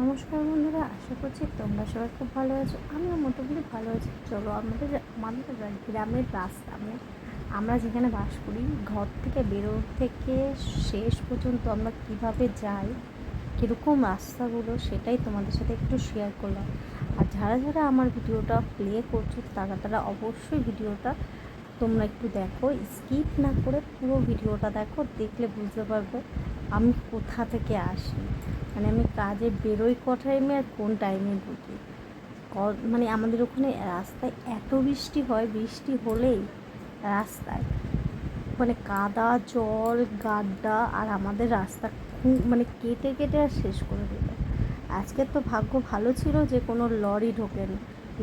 নমস্কার বন্ধুরা, আশা করছি তোমরা সবাই খুব ভালো আছো। আমিও মোটামুটি ভালো আছি। চলো, আমাদের আমাদের গ্রামের রাস্তা মানে আমরা যেখানে বাস করি, ঘর থেকে বেরো থেকে শেষ পর্যন্ত আমরা কীভাবে যাই, কীরকম রাস্তাগুলো, সেটাই তোমাদের সাথে একটু শেয়ার করলাম। আর যারা যারা আমার ভিডিওটা প্লে করছ, তারা তারা অবশ্যই ভিডিওটা তোমরা একটু দেখো। স্কিপ না করে পুরো ভিডিওটা দেখো, দেখলে বুঝতে পারবে আমি কোথা থেকে আসি। মানে আমি কাজে বেরোই ক টাইমে আর কোন টাইমে ঢুকি। মানে আমাদের ওখানে রাস্তায় এত বৃষ্টি হয়, বৃষ্টি হলেই রাস্তায়। মানে কাদা, জল, গাড্ডা আর আমাদের রাস্তা খুব মানে কেটে কেটে আর শেষ করে দিল। আজকের তো ভাগ্য ভালো ছিল যে কোনো লরি ঢোকেনি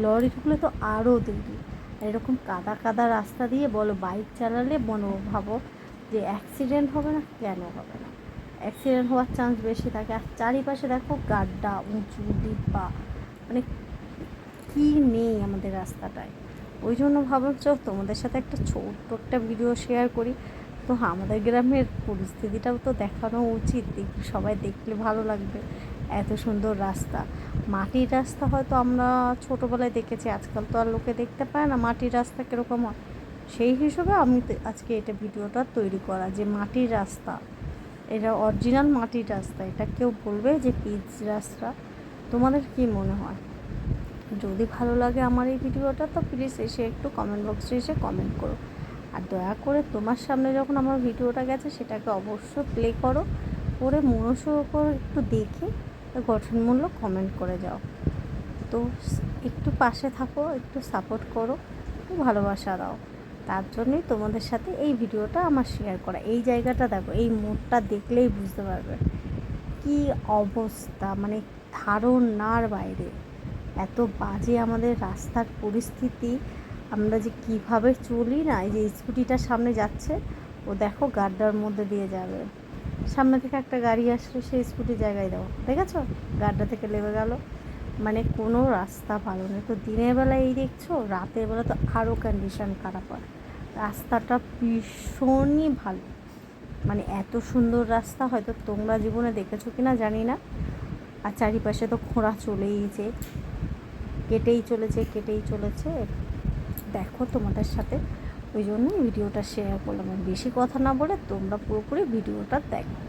লরি ঢুকলে তো আরও দেরি। আর এরকম কাদা কাদা রাস্তা দিয়ে বলো বাইক চালালে মনে ভাবো যে অ্যাক্সিডেন্ট হবে না, কেন হবে না? অ্যাক্সিডেন্ট হওয়ার চান্স বেশি থাকে। আর চারিপাশে দেখো গাড্ডা, উঁচু, ডিব্বা মানে কি নেই আমাদের রাস্তাটায়। ওই জন্য ভাবলাম চল তোমাদের সাথে একটা ছোট্ট একটা ভিডিও শেয়ার করি। তো আমাদের গ্রামের পরিস্থিতিটাও তো দেখানো উচিত। সবাই দেখলে ভালো লাগবে। এত সুন্দর রাস্তা। মাটির রাস্তা হয়তো আমরা ছোটোবেলায় দেখেছি, আজকাল তো আর লোকে দেখতে পায় না মাটির রাস্তা কীরকম হয়। সেই হিসেবে আমি আজকে এটা ভিডিওটা তৈরি করা যে মাটির রাস্তা। এটা অরিজিনাল মাটির রাস্তা। এটা কেউ বলবে যে পিচ রাস্তা। তোমাদের কি মনে হয়? যদি ভালো লাগে আমার এই ভিডিওটা, তো প্লিজ এসে একটু কমেন্ট বক্সে এসে কমেন্ট করো। আর দয়া করে তোমার সামনে যখন আমার ভিডিওটা গেছে, সেটাকে অবশ্যই প্লে করো। করে করে একটু দেখে গঠনমূলক কমেন্ট করে যাও। তো একটু পাশে থাকো, একটু সাপোর্ট করো ভালোবাসা দাও। তার জন্যই তোমাদের সাথে এই ভিডিওটা আমার শেয়ার করা। এই জায়গাটা দেখো, এই মোড়টা দেখলেই বুঝতে পারবে। কি অবস্থা মানে ধারণার বাইরে। এত বাজে আমাদের রাস্তার পরিস্থিতি। আমরা যে কীভাবে চলি না, এই যে স্কুটিটা সামনে যাচ্ছে, ও দেখো গাড্ডার মধ্যে দিয়ে যাবে। সামনে থেকে একটা গাড়ি আসলে, সেই স্কুটি জায়গায় দাও। দেখেছ? গাড্ডা থেকে লেবে গেল। মানে কোনো রাস্তা ভালো নেই। তো দিনের বেলা এই দেখছ, রাতের বেলা তো আরও কন্ডিশন খারাপ হয়। রাস্তাটা ভীষণই ভালো। মানে এত সুন্দর রাস্তা হয়তো তোমরা জীবনে দেখেছ কি না জানি না। আর চারিপাশে তো খোঁড়া চলেইছে কেটেই চলেছে কেটেই চলেছে। দেখো তোমাদের সাথে। ওই জন্যই ভিডিওটা শেয়ার করলাম। বেশি কথা না বলে তোমরা পুরোপুরি ভিডিওটা দেখো।